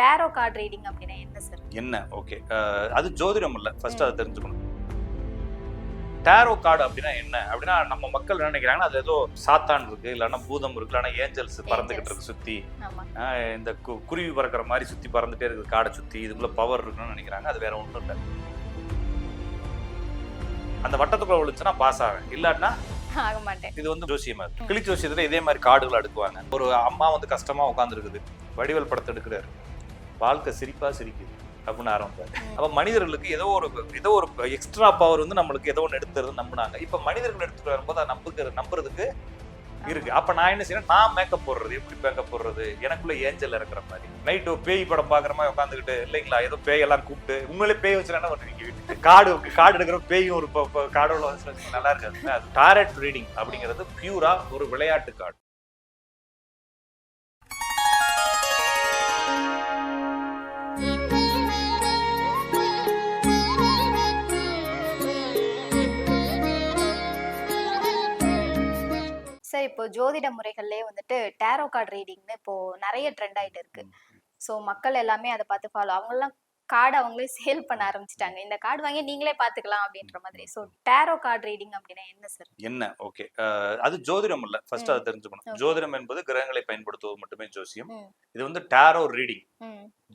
Tarot card reading அப்படின்னா என்ன sir என்ன? ஓகே அது ஜோதிடம் இல்ல. ஃபர்ஸ்ட் அதை தெரிஞ்சுக்கணும். டேரோ கார்டு அப்படின்னா என்ன? அப்படின்னா நம்ம மக்கள் என்ன நினைக்கிறாங்கன்னா அது ஏதோ சாத்தான் இருக்கு இல்லைன்னா பூதம் இருக்கு இல்லைன்னா ஏஞ்சல்ஸ் பறந்துகிட்டு இருக்கு சுத்தி. இந்த குருவி பறக்கிற மாதிரி சுத்தி பறந்துட்டே இருக்குது காடை சுத்தி. இதுக்குள்ள பவர் இருக்குன்னு நினைக்கிறாங்க. அது வேற ஒண்ணும் இல்லை. அந்த வட்டத்துக்குள்ள விழுந்துச்சுன்னா பாஸ் ஆவேன். இல்லாட்டினா ஆக மாட்டேன். இது வந்து ஜோசியமா இருக்கு. கிளி ஜோசியத்துல இதே மாதிரி காடுகள் அடுக்குவாங்க. ஒரு அம்மா வந்து கஷ்டமா உட்காந்துருக்குது வடிவேல் படத்தை எடுக்கிறாரு. வாழ்க்கை சிரிப்பா சிரிக்குது அப்படின்னு ஆரம்பிப்பாரு அப்போ மனிதர்களுக்கு ஏதோ ஒரு ஏதோ ஒரு எக்ஸ்ட்ரா பவர் வந்து நம்மளுக்கு ஏதோ ஒன்று எடுத்துறது நம்பினாங்க. இப்போ மனிதர்கள் எடுத்துட்டு வரும்போது அதை நம்புகிற நம்புறதுக்கு இருக்கு. அப்ப நான் என்ன செய்யணும் நான் மேக்கப் போடுறது எப்படி மேக்கப் போடுறது? எனக்குள்ள ஏஞ்சல் இருக்கிற மாதிரி. நைட்டு பேய் படம் பாக்குற மாதிரி உட்காந்துக்கிட்டு இல்லைங்களா? ஏதோ பேய் எல்லாம் கூப்பிட்டு உண்மையிலே பேய் வச்சு என்ன பண்ணுவீங்க காடு காடு எடுக்கிற பேயும் ஒரு காடோட நல்லா இருக்காது. டாரட் ரீடிங் அப்படிங்கிறது பியூரா ஒரு விளையாட்டு கார்டு இப்போ ஜோதிட முறைகள்லயே வந்துட்டு டேரோ கார்டு ரீடிங்னு இப்போ நிறைய ட்ரெண்ட் ஆயிட்டு இருக்கு. ஸோ மக்கள் எல்லாமே அதை பார்த்து ஃபாலோ அவங்கெல்லாம் கார்டு அவங்களே சேல் பண்ண ஆரம்பிச்சிட்டாங்க. இந்த கார்டு வாங்கி நீங்களே பார்த்துக்கலாம் அப்படின்ற மாதிரி. ஸோ டேரோ கார்டு ரீடிங் அப்படின்னா என்ன சார் என்ன? ஓகே. அது ஜோதிடம் இல்ல. ஃபர்ஸ்ட் அதை தெரிஞ்சுக்கணும். ஜோதிடம் என்பது கிரகங்களை பயன்படுத்துவது மட்டுமே ஜோசியம். இது வந்து டாரோ ரீடிங்.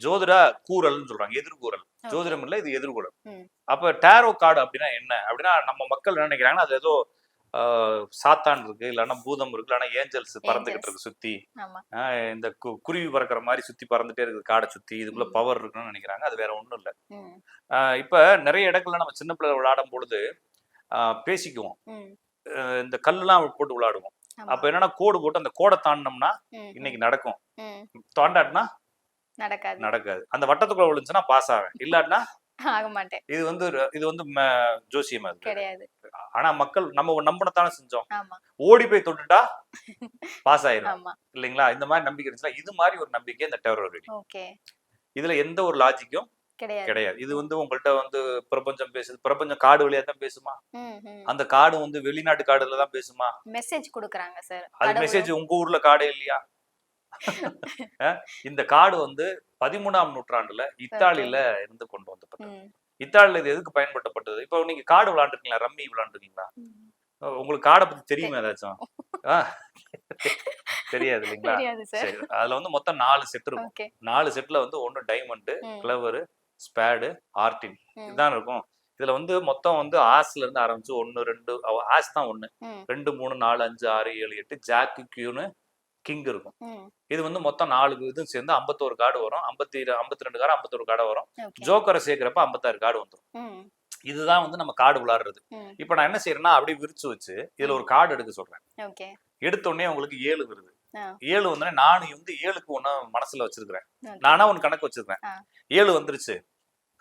ஜோதிட கூறல்னு சொல்றாங்க. எதிர்கூறல். ஜோதிடம் இல்ல இது எதிர்கூறல். அப்ப டாரோ கார்டு அப்படின்னா என்ன? அப்படின்னா நம்ம மக்கள் என்ன நினைக்கிறாங்கன்னா அது ஏதோ சாத்தான் இருக்கு இல்லைன்னா பூதம் இருக்கு இல்லைன்னா ஏஞ்சல்ஸ் பறந்துகிட்டு இருக்கு சுத்தி. இந்த குருவி பறக்கிற மாதிரி சுத்தி பறந்துட்டே இருக்குது காடை சுத்தி. இதுக்குள்ள. பவர் இருக்குன்னு நினைக்கிறாங்க அது வேற ஒண்ணும் இல்ல. இப்ப நிறைய இடங்கள்ல நம்ம சின்ன பிள்ளை விளையாடும் பொழுது பேசிக்குவோம். இந்த கல்லுலாம் போட்டு விளையாடுவோம். அப்ப என்னன்னா கோடு போட்டு அந்த கோடை தாண்டினோம்னா இன்னைக்கு நடக்கும். தாண்டாட்டினா நடக்காது. நடக்காது. அந்த வட்டத்துக்குள்ள விழுந்துச்சுன்னா பாஸ் ஆவேன். இல்லாட்டினா ஆக மாட்டேன் இது வந்து இது வந்து ஜோசியமா கிடையாது. ஆனா மக்கள் நம்ம நம்பினத்தானே செஞ்சோம். ஓடி போய் தொட்டுட்டா பாஸ் ஆயிரும் இல்லைங்களா? இந்த மாதிரி நம்பிக்கை இருந்துச்சுன்னா இது மாதிரி ஒரு நம்பிக்கை இந்த டெரர் ரெடி ஓகே. இதுல எந்த ஒரு லாஜிக்கும் கிடையாது. இது வந்து உங்கள்ட்ட வந்து பிரபஞ்சம் பேசுது. பிரபஞ்சம் காடு வழியா தான் பேசுமா? அந்த காடு வந்து வெளிநாட்டு காடுல தான் பேசுமா? மெசேஜ் கொடுக்குறாங்க சார் அது மெசேஜ் உங்க ஊர்ல காடே இல்லையா? இந்த காடு வந்து பதிமூணாம் நூற்றாண்டுல இத்தாலியில இருந்து கொண்டு வந்தப்பட்டது இத்தாலியில இது எதுக்கு பயன்படுத்தப்பட்டது? இப்போ நீங்க காடு விளையாண்டுருக்கீங்களா ரம்மி விளையாண்டுருக்கீங்களா ம். உங்களுக்கு காடை பத்தி தெரியுமா ஏதாச்சும்? தெரியாது இல்லைங்களா? சார் அதுல வந்து மொத்தம் நாலு செட் இருக்கும். நாலு செட்ல வந்து ஒன்னு டைமண்ட் கிளவர் ஸ்பேடு ஆர்டின் இதுதான் இருக்கும். இதுல வந்து மொத்தம் வந்து ஆஸ்ல இருந்து ஆரம்பிச்சு ஒன்னு ரெண்டு ஆஸ் தான் ம். ரெண்டு மூணு நாலு அஞ்சு ஆறு ஏழு எட்டு ஜாக்கு கியூனு கிங் இருக்கும். இது வந்து மொத்தம் நாலு இதுவும் சேர்ந்து ஐம்பத்தோரு கார்டு வரும். ஐம்பத்தி ஐம்பத்தி ரெண்டு கார்டு ஐம்பத்தோரு கார்டு வரும். ஜோக்கரை சேர்க்கிறப்ப ஐம்பத்தாறு கார்டு வந்துடும் இதுதான் வந்து நம்ம கார்டு விளையாடுறது ம். இப்போ நான் என்ன செய்யறேன்னா அப்படியே விரிச்சு வச்சு இதுல ஒரு கார்டு எடுக்க சொல்றேன். ஓகே. எடுத்த உடனே உங்களுக்கு ஏழு வருது. ஏழு வந்தோடனே நான் வந்து ஏழுக்கு ஒண்ணு மனசுல வச்சிருக்கிறேன். நானா ஒன்று கணக்கு வச்சிருக்கேன். ஏழு வந்துருச்சு.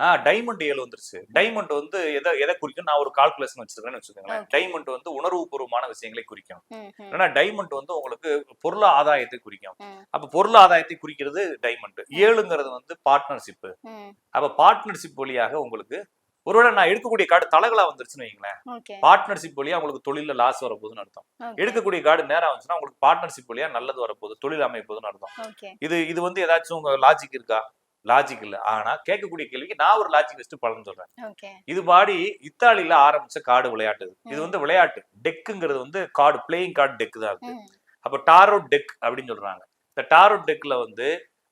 ஆ டைமண்ட் ஏழு வந்துருச்சு. டைமண்ட் வந்து எதை எதை குறிக்கும்? நான் ஒரு கால்குலேஷன் வச்சிருக்கேன்னு வச்சுக்கோங்களேன். டைமண்ட் வந்து உணர்வுபூர்வமான விஷயங்களை குறிக்கும். ஏன்னா டைமண்ட் வந்து உங்களுக்கு பொருள் ஆதாயத்தை குறிக்கும். அப்ப பொருள் ஆதாயத்தை குறிக்கிறது டைமண்ட் ஏழுங்கிறது வந்து பார்ட்னர்ஷிப் அப்ப பார்ட்னர்ஷிப் வழியாக உங்களுக்கு ஒருவேளை நான் எடுக்கக்கூடிய கார்டு தலகளா வந்துருச்சுன்னு வைங்களேன் பார்ட்னர்ஷிப் வழியா உங்களுக்கு தொழில லாஸ் வரப்போகுதுன்னு அர்த்தம். எடுக்கக்கூடிய கார்டு நேரா வந்துச்சுன்னா உங்களுக்கு பார்ட்னர்ஷிப் வழியா நல்லது வரப்போகுது தொழில் அமைப்போகுதுன்னு அர்த்தம். இது இது வந்து ஏதாச்சும் உங்க லாஜிக் இருக்கா? லாஜிக் இல்ல. ஆனா கேட்கக்கூடிய கேள்விக்கு நான் ஒரு லாஜிக் வச்சுட்டு பலன் சொல்றேன். இது பாடி இத்தாலியில ஆரம்பிச்ச கார்டு விளையாட்டு இது. வந்து விளையாட்டு. டெக்குங்கிறது வந்து கார்டு பிளேயிங் கார்டு டெக் தான் இருக்கு அப்ப டாரோ டெக் அப்படின்னு சொல்றாங்க. இந்த டாரோ டெக்ல வந்து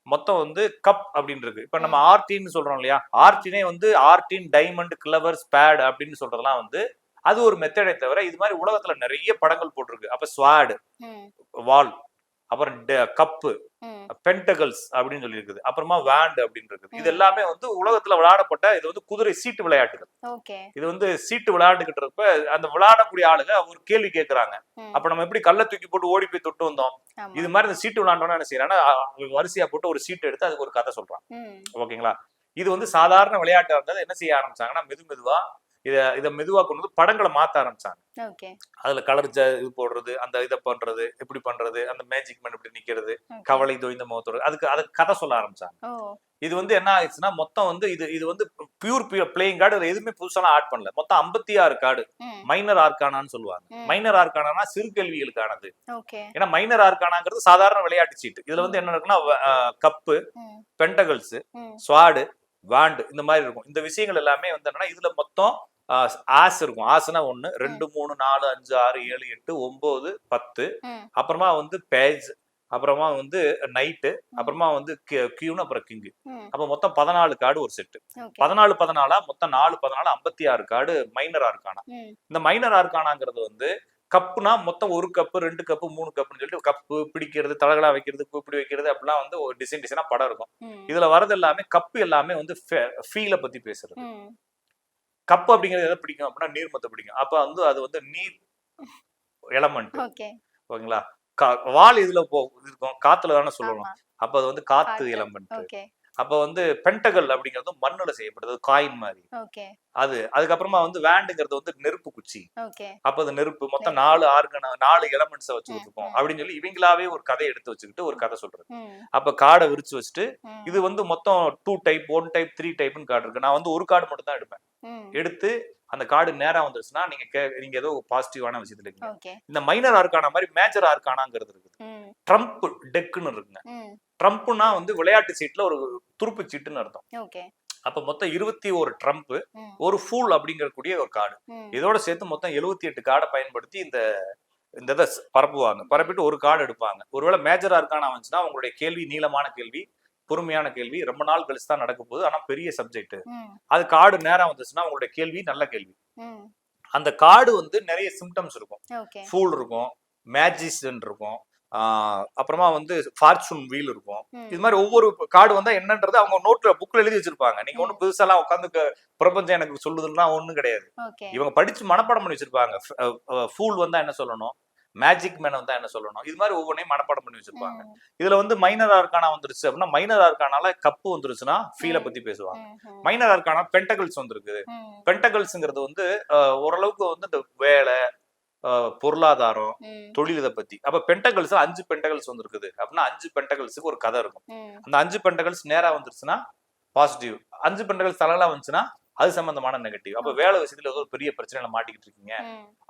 மொத்தம் வந்து கப் அப்படின்னு இருக்கு. இப்ப நம்ம ஆர்டின்னு சொல்றோம் இல்லையா? ஆர்டினே வந்து ஆர்டின் டைமண்ட் கிளவர் ஸ்பேட் அப்படின்னு சொல்றதெல்லாம் வந்து அது ஒரு மெத்தடை தவிர இது மாதிரி உலகத்துல நிறைய படங்கள் போட்டிருக்கு. அப்ப ஸ்வாடு வால் அப்புறம் கப்பு பென்டகல்ஸ் அப்படின்னு சொல்லி இருக்குது அப்புறமா வேண்ட் அப்படின்னு இருக்குது. இது எல்லாமே வந்து உலகத்துல விளையாடப்பட்ட இது வந்து குதிரை சீட்டு விளையாட்டுகள். இது வந்து சீட்டு விளையாண்டுகிட்டு இருப்ப அந்த விளையாடக்கூடிய ஆளுங்க ஒரு கேள்வி கேட்கறாங்க அப்ப நம்ம எப்படி கல்ல தூக்கி போட்டு ஓடி போய் தொட்டு வந்தோம்? இது மாதிரி இந்த சீட்டு விளையாண்டோம்னா என்ன செய்யறாங்கன்னா வரிசையா போட்டு ஒரு சீட்டு எடுத்து அதுக்கு ஒரு கதை சொல்றான் ஓகேங்களா? இது வந்து சாதாரண விளையாட்டா இருந்தது என்ன செய்ய ஆரம்பிச்சாங்கன்னா மெது மெதுவா இத இத மெதுவா கொண்டு வந்து படங்களை மாத்த ஆரம்பிச்சாங்க. அதுல கலர் இது போடுறது அந்த இதை பண்றது எப்படி பண்றது அந்த மேஜிக் மேன் இப்படி நிக்கிறது கவலை தோய்ந்த முகத்தோட அதுக்கு அதுக்கு கதை சொல்ல ஆரம்பிச்சாங்க. இது வந்து என்ன ஆயிடுச்சுன்னா மொத்தம் வந்து இது இது வந்து பியூர் பிளேயிங் கார்டு இதுல எதுவுமே புதுசாலாம் ஆட் பண்ணல. மொத்தம் ஐம்பத்தி ஆறு கார்டு மைனர் ஆர்கானான்னு சொல்லுவாங்க. மைனர் ஆர்கானா சிறு கேள்விகளுக்கானது. ஏன்னா மைனர் ஆர்கானாங்கிறது சாதாரண விளையாட்டு சீட்டு. இதுல வந்து என்ன இருக்குன்னா கப்பு பென்டகல்ஸ் ஸ்வாடு வாண்டு இந்த மாதிரி இருக்கும். இந்த விஷயங்கள் எல்லாமே வந்து என்னன்னா இதுல மொத்தம் ஆஸ் இருக்கும். ஆஸ்னா ஒண்ணு ரெண்டு மூணு நாலு அஞ்சு ஆறு ஏழு எட்டு ஒன்பது பத்து. அப்புறமா வந்து பேஜ் அப்புறமா வந்து நைட்டு அப்புறமா வந்து கியூன் அப்புறம் கிங்கு. அப்ப மொத்தம் பதினாலு கார்டு ஒரு செட்டு. பதினாலு பதினாலா மொத்தம் நாலு பதினாலு ஐம்பத்தி ஆறு கார்டு மைனர் ஆர்கானா இந்த மைனர் ஆர்கானாங்கிறது வந்து கப்புனா மொத்தம் ஒரு கப்பு ரெண்டு கப்பு மூணு கப்புன்னு சொல்லிட்டு கப்பு பிடிக்கிறது தலகலா வைக்கிறது கூப்பிடி வைக்கிறது அப்படிலாம் வந்து ஒரு டிசைன் டிசைனா படம் இருக்கும். இதுல வரது எல்லாமே கப்பு எல்லாமே வந்து ஃபீலை பத்தி பேசுறது. ம் கப்பு அப்படிங்கிறது எதை பிடிக்கும் அப்படின்னா நீர்மத்தை பிடிக்கும். அப்ப வந்து அது வந்து நீர் எலமெண்ட் ஓகே. ஓகேங்களா? வால் இதுல போ இருக்கும். காத்துல தானே சொல்லணும். அப்ப அது வந்து காத்து காத்து. Element okay. அப்ப வந்து பென்டகல் அப்படிங்கிறது மண்ணுல செய்யப்படுது காயின் மாதிரி. அது அதுக்கப்புறமா வந்து வேண்டுங்கிறது வந்து நெருப்பு குச்சி. அப்ப அது நெருப்பு மொத்தம் நாலு ஆர்கன நாலு எலமெண்ட்ஸை வச்சுக்கிட்டு இருக்கோம் ம். அப்படின்னு சொல்லி இவங்களாவே ஒரு கதை எடுத்து வச்சுக்கிட்டு ஒரு கதை சொல்றது. அப்ப கார்டை விரிச்சு வச்சுட்டு இது வந்து மொத்தம் two type one type three டைப்னு card இருக்கு. நான் வந்து ஒரு கார்டு மட்டும் தான் எடுப்பேன். எடுத்து அந்த கார்டு நேரா வந்துருச்சுன்னா நீங்க கே- நீங்க ஏதோ பாசிட்டிவான விஷயத்துல இருக்கீங்க. இந்த மைனர் ஆர்கானா மாதிரி மேஜர் ஆர்கானாங்கிறது இருக்குது. ட்ரம்ப் டெக்குன்னு இருக்குங்க. ட்ரம்ப்னா வந்து விளையாட்டு சீட்ல ஒரு துருப்பு சீட்டுன்னு அர்த்தம். அப்ப மொத்தம் இருபத்தி ஒரு ட்ரம்ப் ஒரு ஃபூல் அப்படிங்கக்கூடிய ஒரு கார்டு. இதோட சேர்த்து மொத்தம் எழுபத்தி எட்டு கார்டை பயன்படுத்தி இந்த இந்த இதை பரப்புவாங்க. பரப்பிட்டு ஒரு கார்டு எடுப்பாங்க. ஒருவேளை மேஜரா இருக்கான வந்துச்சுன்னா உங்களுடைய கேள்வி நீளமான கேள்வி பொறுமையான கேள்வி ரொம்ப நாள் கழிச்சு தான் நடக்க போகுது. ஆனா பெரிய சப்ஜெக்ட். அது கார்டு நேரா வந்துச்சுன்னா உங்களுடைய கேள்வி நல்ல கேள்வி. அந்த கார்டு வந்து நிறைய சிம்டம்ஸ் இருக்கும். ஃபூல் இருக்கும் மேஜிசன் இருக்கும் அப்புறமா வந்து ஃபார்ச்சூன் வீல் இருக்கும். இது மாதிரி ஒவ்வொரு கார்டு வந்தா என்னன்றது அவங்க நோட்ல புக்ல எழுதி வச்சிருப்பாங்க. நீங்க ஒண்ணு புதுசாலாம் உட்காந்து பிரபஞ்சம் எனக்கு சொல்லுதுன்னா ஒண்ணும் கிடையாது. இவங்க படிச்சு மனப்பாடம் பண்ணி வச்சிருப்பாங்க. ஃபூல் வந்தா என்ன சொல்லணும்? மேஜிக் மேன் வந்தா என்ன சொல்லணும்? இது மாதிரி ஒவ்வொன்றையும் மனப்பாடம் பண்ணி வச்சிருப்பாங்க. இதுல வந்து மைனர் ஆர்கானா வந்துருச்சு அப்படின்னா மைனர் ஆர்கானால கப்பு வந்துருச்சுன்னா ஃபீலை பத்தி பேசுவாங்க. மைனர் ஆர்கானா பென்டகல்ஸ் வந்திருக்கு பென்டகல்ஸ்ங்கிறது வந்து ஓரளவுக்கு வந்து இந்த வேலை பொருளாதாரம் தொழில் இதை பத்தி. அப்ப பென்டகல்ஸ் அஞ்சு பென்டகல்ஸ் வந்திருக்குது. அப்படின்னா அஞ்சு பென்டகல்ஸுக்கு ஒரு கதை இருக்கும். அந்த அஞ்சு பென்டகல்ஸ் நேரா வந்துருச்சுன்னா பாசிட்டிவ் அஞ்சு பென்டகல்ஸ் தலகலா வந்துச்சுன்னா அது சம்பந்தமான நெகட்டிவ் அப்ப வேலை விஷயத்துல ஏதோ ஒரு பெரிய பிரச்சனையில மாட்டிக்கிட்டு இருக்கீங்க.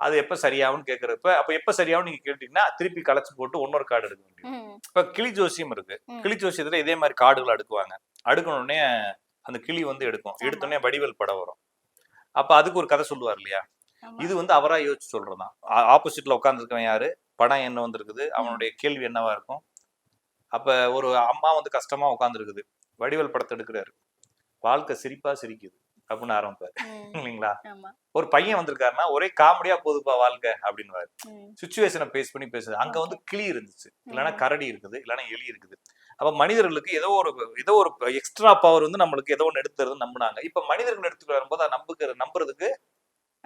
அது எப்ப சரியாகும்னு கேக்குறப்ப அப்ப எப்ப சரியாகும் நீங்க கேட்டீங்கன்னா திருப்பி களைச்சு போட்டு இன்னொரு கார்டு எடுக்க முடியும் இப்ப கிளி ஜோசியம் இருக்கு. கிளி ஜோசியத்துல இதே மாதிரி கார்டுகள் அடுக்குவாங்க. அடுக்கன உடனே அந்த கிளி வந்து எடுக்கும். எடுத்தோடனே வடிவேல் படம் வரும். அப்ப அதுக்கு ஒரு கதை சொல்லுவார் இல்லையா. இது வந்து அவரா யோசிச்சு சொல்றதுதான் ஆப்போசிட்ல உட்காந்துருக்கவன் யாரு? படம் என்ன வந்திருக்குது? அவனுடைய கேள்வி என்னவா இருக்கும்? அப்ப ஒரு அம்மா வந்து கஷ்டமா உட்காந்துருக்குது வடிவேல் படத்தை எடுக்கிறாரு. வாழ்க்கை சிரிப்பா சிரிக்குது அப்படின்னு ஆரம்பிப்பாரு. இல்லைங்களா? ஒரு பையன் வந்திருக்காருன்னா ஒரே காமெடியா போகுதுப்பா வாழ்க்கை அப்படின்னுவாரு. ம். சுச்சுவேஷனை பேஸ் பண்ணி பேசுது அங்க வந்து கிளி இருந்துச்சு. இல்லைன்னா. கரடி இருக்குது இல்லைன்னா எலி இருக்குது. அப்ப மனிதர்களுக்கு ஏதோ ஒரு ஏதோ ஒரு எக்ஸ்ட்ரா பவர் வந்து நம்மளுக்கு ஏதோ ஒன்று எடுத்துறது நம்பினாங்க. இப்ப மனிதர்கள் எடுத்துட்டு வரும்போது அதை நம்புகிற நம்புறதுக்கு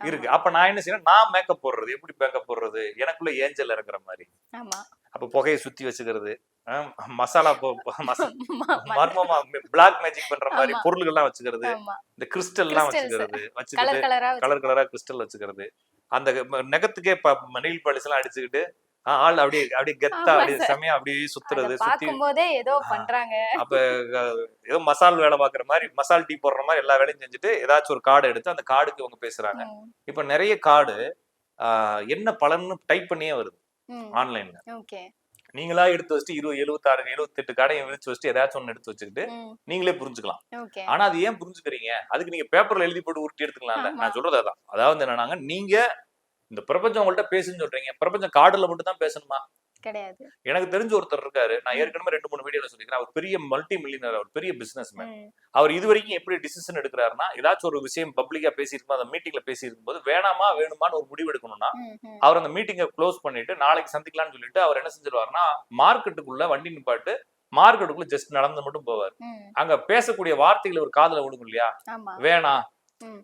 இருக்கு. அப்ப நான் என்ன செய்யணும் நான் மேக்கப் போடுறது. எப்படி மேக்கப் போடுறது? எனக்குள்ள ஏஞ்சல் இறங்குற மாதிரி. அப்ப புகையை சுத்தி வச்சுக்கிறது. ஆஹ் மசாலா மர்மமா பிளாக் மேஜிக் பண்ற மாதிரி ஆமா. பொருள்கள்லாம் வச்சுக்கிறது. இந்த கிறிஸ்டல் எல்லாம் Crystals. வச்சுக்கிறது. கலர் கலரா கிறிஸ்டல் வச்சுக்கிறது. அந்த நெகத்துக்கே நெயில் பாலிஸ் எல்லாம் அடிச்சுக்கிட்டு ஆள் அப்படியே அப்படியே கெத்தா அப்படியே. செமையா அப்படியே சுத்துறது சுத்தி ஏதோ பண்றாங்க. அப்ப ஏதோ மசால் வேலை பாக்குற மாதிரி மசால் டீ போடுற மாதிரி எல்லா வேலையும் செஞ்சுட்டு ஏதாச்சும் ஒரு கார்டு எடுத்து அந்த கார்டுக்கு இவங்க பேசுறாங்க. இப்ப நிறைய கார்டு என்ன பலன்னு டைப் பண்ணியே வருது ஆன்லைன்ல. நீங்களா எடுத்து வச்சுட்டு இருபது எழுபத்தாறு எழுபத்தெட்டு கார்டையும் விரிச்சு வச்சுட்டு ஏதாச்சும் ஒன்று எடுத்து வச்சுக்கிட்டு நீங்களே புரிஞ்சுக்கலாம். ஆனா அது ஏன் புரிஞ்சுக்கிறீங்க? அதுக்கு நீங்க பேப்பர்ல எழுதி போட்டு உருட்டி எடுத்துக்கலாம்ல. ஆமா. நான் சொல்றது அதான். அதாவது என்னன்னாங்க நீங்க இந்த பிரபஞ்சம் உங்கள்ட்ட பேசுன்னு சொல்றீங்க. பிரபஞ்சம் கார்டுல மட்டும் தான் பேசணுமா? கிடையாது. எனக்கு தெரிஞ்ச ஒருத்தர் இருக்காரு. நான் ஏற்கனவே ரெண்டு மூணு வீடியோல சொல்லிக்கிறேன் அவர் பெரிய மல்டி மில்லியனர் அவர் பெரிய பிசினஸ் மேன் அவர் இது வரைக்கும் எப்படி டிசிஷன் எடுக்கிறாருன்னா ஏதாச்சும் ஒரு விஷயம் பப்ளிக்கா பேசியிருக்கும் அந்த மீட்டிங்ல பேசியிருக்கும் போது வேணாமா வேணுமான்னு ஒரு முடிவு எடுக்கணும்னா அவர் அந்த மீட்டிங்கை க்ளோஸ் பண்ணிட்டு நாளைக்கு சந்திக்கலாம்னு சொல்லிட்டு அவர் என்ன செஞ்சிருவாருன்னா மார்க்கெட்டுக்குள்ள வண்டி நிப்பாட்டு மார்க்கெட்டுக்குள்ள ஜஸ்ட் நடந்து மட்டும் போவார். அங்க பேசக்கூடிய வார்த்தைகள் ஒரு காதுல விழுகும் இல்லையா? வேணாம்.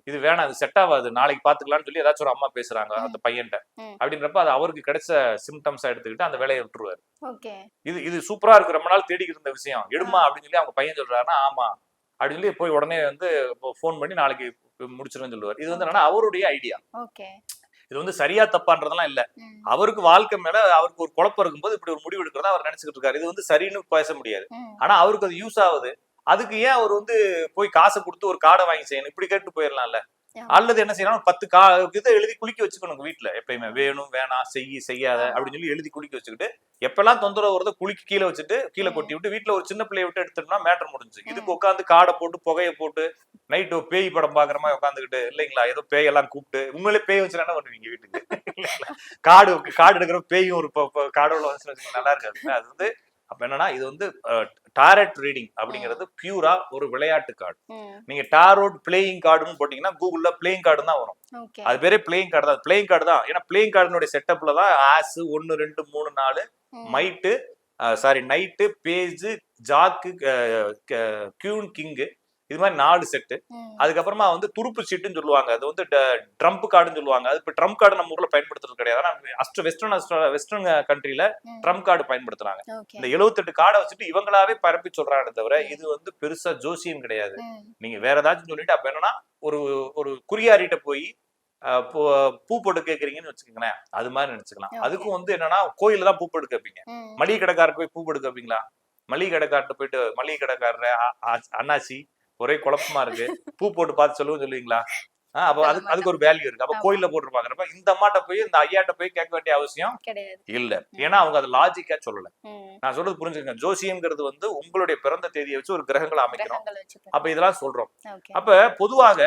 இது வேணாம் இது செட் ஆகாது நாளைக்கு பாத்துக்கலாம்னு சொல்லி ஏதாச்சும் ஒரு அம்மா பேசுறாங்க. அந்த பையன்ட்ட. ம். அப்படின்றப்ப அது அவருக்கு கிடைச்ச சிம்டம்ஸா எடுத்துக்கிட்டு அந்த வேலையை விட்டுருவாரு. இது இது சூப்பரா இருக்கு ரொம்ப நாள் தேடிக்கிட்டு இருந்த விஷயம். எடுமா அப்படின்னு சொல்லி அவங்க பையன் சொல்றாருன்னா ஆமா. அப்படின்னு சொல்லி போய் உடனே வந்து ஃபோன் பண்ணி நாளைக்கு முடிச்சிருன்னு சொல்லுவார். இது வந்து என்னன்னா அவருடைய ஐடியா இது வந்து சரியா தப்பான்றதெல்லாம் இல்ல. அவருக்கு வாழ்க்கை மேல அவருக்கு ஒரு குழப்பம் இருக்கும்போது இப்படி ஒரு முடிவு எடுக்கிறதா அவர் நினைச்சுக்கிட்டு இருக்காரு. இது வந்து சரின்னு பேச முடியாது. ஆனா அவருக்கு அது யூஸ் ஆகுது. அதுக்கு ஏன் அவர் வந்து போய் காசை கொடுத்து ஒரு கார்டை வாங்கி செய்யணும் இப்படி கேட்டு போயிடலாம்ல. அல்லது என்ன செய்யணும் பத்து கா இதை எழுதி குளிக்க வச்சுக்கணும் வீட்டுல எப்பயுமே வேணும் வேணாம் செய்ய செய்யாத. அப்படின்னு சொல்லி எழுதி குளிக்க வச்சுக்கிட்டு எப்பெல்லாம் தொந்தரவு வருதோ குளிக்க கீழே வச்சுட்டு கீழே. கொட்டி விட்டு வீட்டுல ஒரு சின்ன பிள்ளைய விட்டு எடுத்துட்டோம்னா மேட்டர் முடிஞ்சு இதுக்கு. உட்காந்து காடை போட்டு புகையை போட்டு நைட்டு பேய் படம் பாக்குற மாதிரி உட்காந்துக்கிட்டு இல்லைங்களா ஏதோ பேய் எல்லாம் கூப்பிட்டு உண்மையிலே பேய் வச்சு என்ன பண்ணுவீங்க வீட்டுக்கு இல்லைங்களா? காடு காடு எடுக்கிற பேயும் ஒரு காடோட வந்துச்சுன்னு நல்லா இருக்காது அது வந்து அப்ப என்னன்னா இது வந்து டாரட் ரீடிங் அப்படிங்கிறது பியூரா ஒரு விளையாட்டு கார்டு நீங்க டாரோட் பிளேயிங் கார்டுன்னு போட்டீங்கன்னா கூகுள்ல பிளேயிங் கார்டு தான் வரும். அது பேரே பிளேயிங் கார்டு தான். பிளேயிங் கார்டு தான். ஏன்னா பிளேயிங் கார்டுனுடைய செட்டப்ல தான் ஆஸ் ஒன்னு ரெண்டு மூணு நாலு மைட்டு சாரி நைட்டு பேஜ் ஜாக்கு கியூன் கிங்கு இது மாதிரி நாலு செட்டு அதுக்கப்புறமா வந்து துருப்பு சீட்டுன்னு சொல்லுவாங்க. அது வந்து ட்ரம்ப் கார்டுன்னு சொல்லுவாங்க. அது இப்போ ட்ரம்ப் கார்டு நம்ம ஊர்ல பயன்படுத்துறது கிடையாது. ஆனா அஸ்ட் வெஸ்டர்ன் வெஸ்டர்ன் கண்ட்ரில ம். ட்ரம்ப் கார்டு பயன்படுத்துறாங்க. இந்த 78 கார்டை வச்சுட்டு இவங்களாவே பரப்பி சொல்றாங்க தவிர இது வந்து பெருசா ஜோசியம் கிடையாது. நீங்க வேற ஏதாச்சும் சொல்லிட்டு அப்ப என்னன்னா ஒரு ஒரு குறியாரிட்ட போய் பூ- போட்டு கேக்குறீங்கன்னு வச்சுக்கோங்களேன். அது மாதிரி நினைச்சுக்கலாம். அதுக்கும் வந்து என்னன்னா கோயில்ல தான் பூ போட்டு கேட்பீங்க ம். மளிகை கடைக்காரருக்கு போய் பூ போட்டு கேட்பீங்களா மளிகை கடைக்கார்ட்ட போயிட்டு மளிகை கடைக்காரர் அண்ணாச்சி ஒரே குழப்பமா இருக்கு. பூ போட்டு பார்த்து சொல்லுவோம் சொல்லுவீங்களா? அப்போ சொல்ல அதுக்கு ஒரு வேல்யூ இருக்கு. அப்ப. கோயில்ல போட்டுருப்பாங்க இந்த அம்மாட்ட போய் இந்த ஐயாட்ட போய் கேட்க வேண்டிய அவசியம் இல்ல. ஏன்னா அவங்க அது லாஜிக்கா சொல்லல. நான் சொல்றது புரிஞ்சுக்கங்க. ஜோசியம்ங்கிறது வந்து உங்களுடைய பிறந்த தேதியை வச்சு ஒரு கிரகங்களை அமைக்கிறோம். அப்ப இதெல்லாம் சொல்றோம். அப்ப பொதுவாக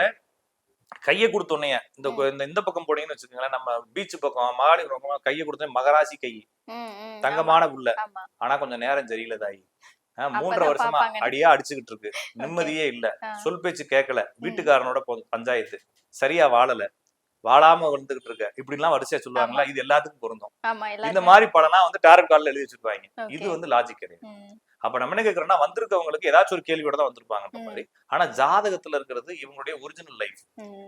கையை கொடுத்தோன்னே இந்த. இந்த இந்த பக்கம் போனீங்கன்னு வச்சுக்கோங்களேன் நம்ம பீச் பக்கம் மாடி பக்கம் கையை கொடுத்தோன்னே மகராசி கை. தங்கமான ஆமா. ஆனா கொஞ்சம் நேரம் சரியில்லை தாயி மூன்றரை வருஷமா. அடியா அடிச்சுக்கிட்டு இருக்கு நிம்மதியே இல்ல. சொல் பேச்சு கேட்கல வீட்டுக்காரனோட பஞ்சாயத்து. சரியா வாழல. வாழாம வந்துகிட்டு இருக்க இப்படி எல்லாம் வரிசையா சொல்லுவாங்களா? இது எல்லாத்துக்கும் பொருந்தும். இந்த மாதிரி படம்லாம் வந்து டாரட் கார்டுல எழுதி வச்சிருப்பாங்க. இது. வந்து லாஜிக் கிடையாது. அப்ப நம்ம என்ன கேக்குறோம்னா வந்திருக்கவங்களுக்கு ஏதாச்சும் ஒரு கேள்வியோட தான் வந்திருப்பாங்க. மாதிரி. ஆனா ஜாதகத்துல இருக்கிறது இவங்களுடைய ஒரிஜினல் லைஃப்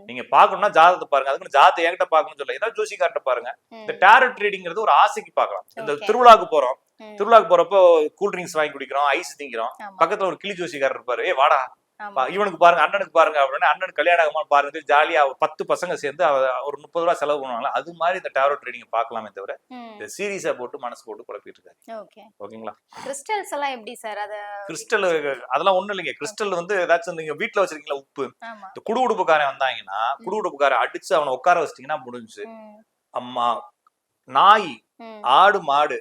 நீங்க பாக்கணும்னா ஜாதகத்தை பாருங்க. அதுக்கு ஜாதகத்தை என்கிட்ட பாக்கணும்னு சொல்ல ஏதாவது ஜோசிக்கார்ட்ட பாருங்க. இந்த டேரட் ட்ரேடிங்கிறது ஒரு ஆசைக்கு பார்க்கலாம். இந்த. திருவிழாக்கு போறோம். திருவிழாக்கு போறப்போ கூல் ட்ரிங்க்ஸ் வாங்கி குடிக்கிறோம் ஐஸ் திங்கிறோம். பக்கத்துல ஒரு கிளி ஜோசிக்காரர் இருப்பாரு. ஏ வாடா. இவனுக்கு பாருங்க அண்ணனுக்கு பாருங்க அப்படின்னு அண்ணனுக்கு கல்யாணம் ஆகுமா பாருங்க ஜாலியா பத்து பசங்க சேர்ந்து ஒரு முப்பது ரூபா செலவு பண்ணுவாங்க அது மாதிரி இந்த டேரோ ட்ரேடிங் பார்க்கலாமே தவிர இந்த சீரியஸா போட்டு மனசு போட்டு குழப்பிட்டு இருக்காரு ஓகே. ஓகேங்களா? கிறிஸ்டல்ஸ் எல்லாம் எப்படி சார்? அத கிறிஸ்டல் அதெல்லாம் ஒண்ணும் இல்லைங்க. கிறிஸ்டல் வந்து ஏதாச்சும் நீங்க வீட்டுல வச்சிருக்கீங்களா உப்பு? இந்த குடு உடுப்புக்காரன் வந்தாங்கன்னா குடு உடுப்புக்காரன் அடிச்சு அவனை உட்கார வச்சிட்டீங்கன்னா முடிஞ்சு அம்மா நாய் ஆடு மாடு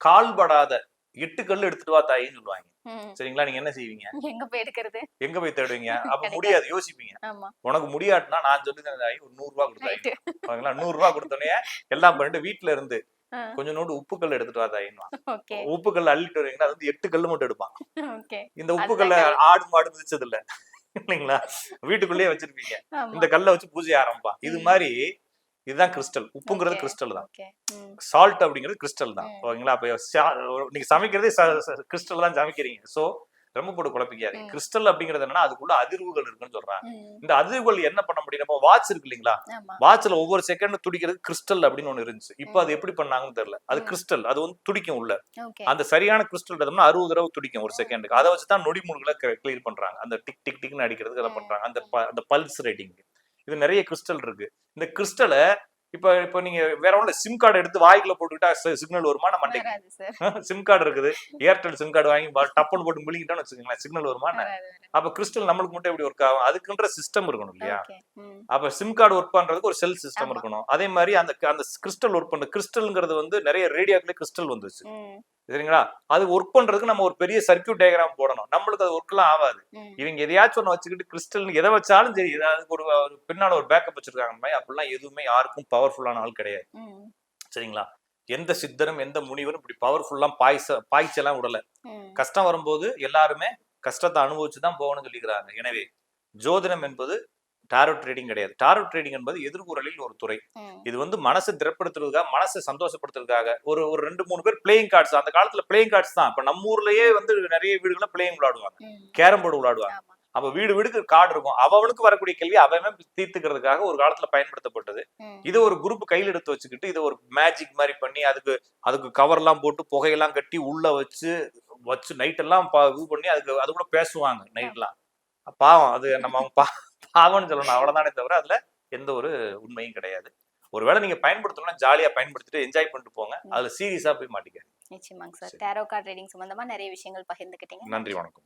கால் படாத எட்டு கல் எடுத்துட்டு வா தாயின்னு சொல்லுவாங்க. சரிங்களா? நீங்க என்ன செய்வீங்க? எங்க போய் எடுக்கிறது? எங்க போய் தேடுவீங்க? அப்ப. முடியாது யோசிப்பீங்க. உனக்கு முடியாட்டுனா நான் சொல்லி தாயி ஒரு நூறு ரைட்டு ஓகேங்களா நூறு ரூபாய் கொடுத்தோடனே எல்லாம் பண்ணிட்டு வீட்டுல இருந்து ஆ. கொஞ்சம் நோட்டு உப்புக்கல் எடுத்துட்டு வா தாயின்னு ஓகே. உப்புக்கல் அள்ளிட்டு வருவீங்கன்னா அது வந்து எட்டு கல்லு மட்டும் எடுப்பான். இந்த உப்புக்கல்ல ஆடு மாடு மிதிச்சது இல்ல இல்லைங்களா? வீட்டுக்குள்ளேயே வச்சிருப்பீங்க. இந்த கல்லை வச்சு பூஜை ஆரம்பிப்பான். இது. மாதிரி இதுதான் கிறிஸ்டல் உப்புங்கிறது. கிறிஸ்டல் தான். சால்ட் அப்படிங்கிறது கிறிஸ்டல் தான். ஓகேங்களா? அப்ப நீங்க சமைக்கிறதே கிறிஸ்டல் தான் சமைக்கிறீங்க. சோ ரொம்ப போட்டு குழப்பிக்காதீங்க. ம். கிறிஸ்டல் அப்படிங்கிறது என்னன்னா அதுக்குள்ள அதிர்வுகள் இருக்குன்னு சொல்றாங்க. இந்த அதிர்வுகள் என்ன பண்ண முடியும் நம்ம வாட்ச் இருக்கு இல்லைங்களா? வாட்ச்ல ஒவ்வொரு செகண்ட் துடிக்கிறது கிறிஸ்டல் அப்படின்னு ஒண்ணு இருந்துச்சு. இப்போ அது எப்படி பண்ணாங்கன்னு தெரியல. அது. கிறிஸ்டல் அது வந்து துடிக்கும் உள்ள. அந்த சரியான கிறிஸ்டல் எடுத்தோம்னா அறுபது தடவை துடிக்கும் ஒரு செகண்டுக்கு அதை வச்சு தான் நொடிமுழுகளை கிளியர் பண்றாங்க. அந்த டிக் டிக் டிக்னு அடிக்கிறதுக்கு அதை. பண்றாங்க. அந்த அந்த பல்ஸ் ரேட்டிங் இது நிறைய கிறிஸ்டல் இருக்கு. இந்த கிறிஸ்டலை இப்ப இப்ப நீங்க வேற ஒண்ணு சிம் கார்டு எடுத்து வாய்க்குள்ள போட்டுக்கிட்டா சிக்னல் வருமா? நம்ம சிம் கார்டு இருக்குது. ஏர்டெல் சிம் கார்டு வாங்கி டப்புன்னு போட்டு முழுங்கிட்டோம்னு வச்சுக்கோங்களேன் சிக்னல் வருமா? அப்ப கிறிஸ்டல் நம்மளுக்கு மட்டும் எப்படி ஒர்க் ஆகும்? அதுக்குன்ற சிஸ்டம் இருக்கணும் இல்லையா? அப்ப சிம் கார்டு ஒர்க் பண்றதுக்கு ஒரு செல் சிஸ்டம். இருக்கணும். அதே மாதிரி அந்த அந்த கிறிஸ்டல் ஒர்க் பண்ண கிறிஸ்டல்ங்கிறது வந்து நிறைய ரேடியோக்களே கிறிஸ்டல் வந்துச்சு சரிங்களா? அது ஒர்க் பண்றதுக்கு நம்ம ஒரு பெரிய சர்க்கியூட் டயக்ராம் போடணும். நம்மளுக்கு அது ஒர்க் எல்லாம் ஆகாது. இவங்க எதையாச்சும் ஒன்று வச்சுக்கிட்டு கிறிஸ்டல் எதை வச்சாலும் சரி ஏதாவது ஒரு பின்னால ஒரு பேக்கப் வச்சிருக்காங்க மாதிரி அப்படிலாம் எதுவுமே யாருக்கும் பவர்ஃபுல்லான ஆள் கிடையாது. சரிங்களா? எந்த சித்தரும் எந்த முனிவரும் இப்படி பவர்ஃபுல்லாம் பாய்ச்ச பாய்ச்சலாம் விடல. கஷ்டம் வரும்போது எல்லாருமே கஷ்டத்தை அனுபவிச்சு தான் போகணும்னு சொல்லிக்கிறாங்க. எனவே ஜோதிடம் என்பது டாரோ ட்ரேடிங் கிடையாது. டாரோ ட்ரேடிங் என்பது எதிர்குறலில் ஒரு துறை. இது வந்து மனசை திறப்படுத்துறதுக்காக மனசை சந்தோஷப்படுத்துறதுக்காக. ஒரு ஒரு ரெண்டு மூணு பேர் பிளேயிங் கார்ட்ஸ் அந்த காலத்துல பிளேயிங் கார்ட்ஸ் தான். இப்ப நம்ம ஊர்லயே வந்து நிறைய வீடுகள்ல பிளேயிங் விளையாடுவாங்க. கேரம் போர்டு விளையாடுவாங்க. அப்ப வீடு வீடுக்கு கார்டு இருக்கும். அவனுக்கு வரக்கூடிய கேள்வி அவன் தீர்த்துக்கிறதுக்காக ஒரு காலத்துல பயன்படுத்தப்பட்டது. இது ஒரு குரூப் கையில் எடுத்து வச்சுக்கிட்டு இது ஒரு மேஜிக் மாதிரி பண்ணி அதுக்கு அதுக்கு கவர் எல்லாம் போட்டு புகையெல்லாம் கட்டி உள்ள வச்சு வச்சு நைட் எல்லாம் இது பண்ணி அதுக்கு அது கூட பேசுவாங்க நைட்லாம் பாவம் அது நம்ம அவங்க பா பாவம்னு சொல்லணும். அவ்வளவுதானே தவிர அதுல எந்த ஒரு உண்மையும் கிடையாது. ஒருவேளை நீங்க பயன்படுத்தணும்னா ஜாலியா பயன்படுத்திட்டு என்ஜாய் பண்ணிட்டு போங்க. அதுல சீரியஸா போய் மாட்டிக்க நிச்சயமாங்க சார். சரி. டேரோ கார்டு ரீடிங் சம்பந்தமா நிறைய விஷயங்கள் பகிர்ந்துக்கிட்டீங்க. நன்றி வணக்கம்.